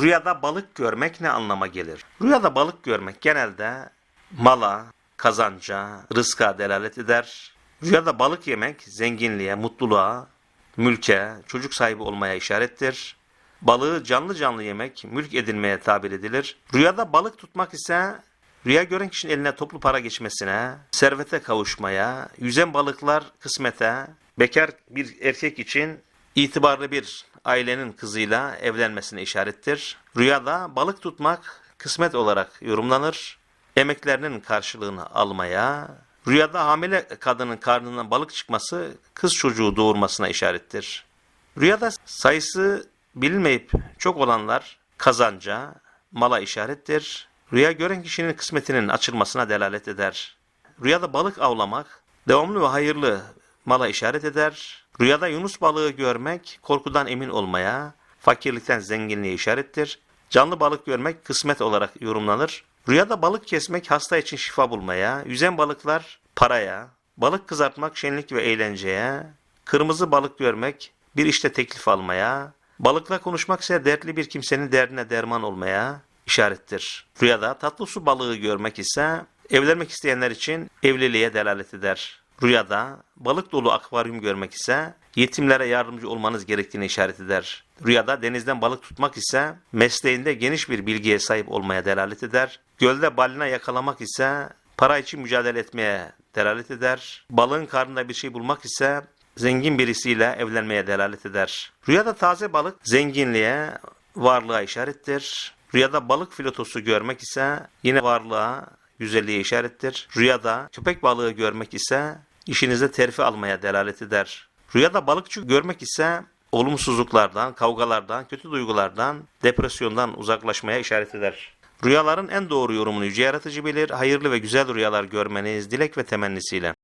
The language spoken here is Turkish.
Rüyada balık görmek ne anlama gelir? Rüyada balık görmek genelde mala, kazanca, rızka delalet eder. Rüyada balık yemek zenginliğe, mutluluğa, mülke, çocuk sahibi olmaya işarettir. Balığı canlı canlı yemek mülk edilmeye tabir edilir. Rüyada balık tutmak ise rüya gören kişinin eline toplu para geçmesine, servete kavuşmaya, yüzen balıklar kısmete, bekar bir erkek için itibarlı bir ailenin kızıyla evlenmesine işarettir. Rüyada balık tutmak kısmet olarak yorumlanır. Emeklerinin karşılığını almaya, rüyada hamile kadının karnından balık çıkması kız çocuğu doğurmasına işarettir. Rüyada sayısı bilinmeyip çok olanlar kazanca, mala işarettir. Rüya gören kişinin kısmetinin açılmasına delalet eder. Rüyada balık avlamak devamlı ve hayırlı mala işaret eder. Rüyada yunus balığı görmek korkudan emin olmaya, fakirlikten zenginliğe işarettir. Canlı balık görmek kısmet olarak yorumlanır. Rüyada balık kesmek hasta için şifa bulmaya, yüzen balıklar paraya, balık kızartmak şenlik ve eğlenceye, kırmızı balık görmek bir işte teklif almaya, balıkla konuşmak ise dertli bir kimsenin derdine derman olmaya işarettir. Rüyada tatlı su balığı görmek ise evlenmek isteyenler için evliliğe delalet eder. Rüyada balık dolu akvaryum görmek ise yetimlere yardımcı olmanız gerektiğini işaret eder. Rüyada denizden balık tutmak ise mesleğinde geniş bir bilgiye sahip olmaya delalet eder. Gölde balina yakalamak ise para için mücadele etmeye delalet eder. Balığın karnında bir şey bulmak ise zengin birisiyle evlenmeye delalet eder. Rüyada taze balık zenginliğe, varlığa işarettir. Rüyada balık filotosu görmek ise yine varlığa, güzelliğe işarettir. Rüyada köpek balığı görmek ise işinize terfi almaya delalet eder. Rüyada balıkçı görmek ise olumsuzluklardan, kavgalardan, kötü duygulardan, depresyondan uzaklaşmaya işaret eder. Rüyaların en doğru yorumunu yüce yaratıcı bilir. Hayırlı ve güzel rüyalar görmeniz dilek ve temennisiyle.